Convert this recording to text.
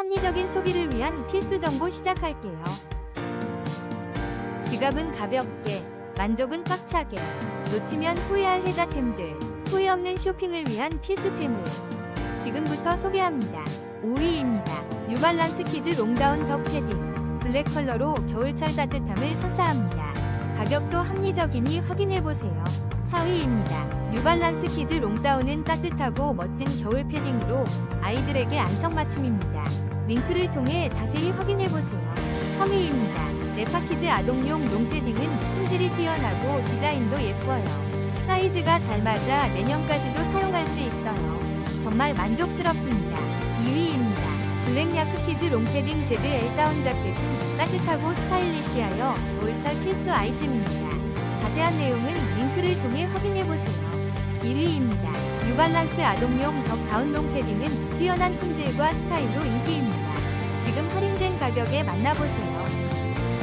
합리적인 소비를 위한 필수 정보 시작할게요. 지갑은 가볍게, 만족은 꽉차게, 놓치면 후회할 혜자템들, 후회 없는 쇼핑을 위한 필수템을 지금부터 소개합니다. 5위입니다. 뉴발란스 키즈 롱다운 덕 패딩, 블랙 컬러로 겨울철 따뜻함을 선사합니다. 가격도 합리적이니 확인해보세요. 4위입니다. 뉴발란스 키즈 롱다운은 따뜻하고 멋진 겨울 패딩으로 아이들에게 안성맞춤입니다. 링크를 통해 자세히 확인해보세요. 3위입니다. 네파키즈 아동용 롱패딩은 품질이 뛰어나고 디자인도 예뻐요. 사이즈가 잘 맞아 내년까지도 사용할 수 있어요. 정말 만족스럽습니다. 2위입니다. 블랙야크 키즈 롱패딩 제드 L다운 자켓은 따뜻하고 스타일리시하여 겨울철 필수 아이템입니다. 자세한 내용은 링크를 통해 확인해보세요. 1위입니다. 뉴발란스 아동용 덕 다운 롱패딩은 뛰어난 품질과 스타일로 인기입니다. 가격에 만나보세요.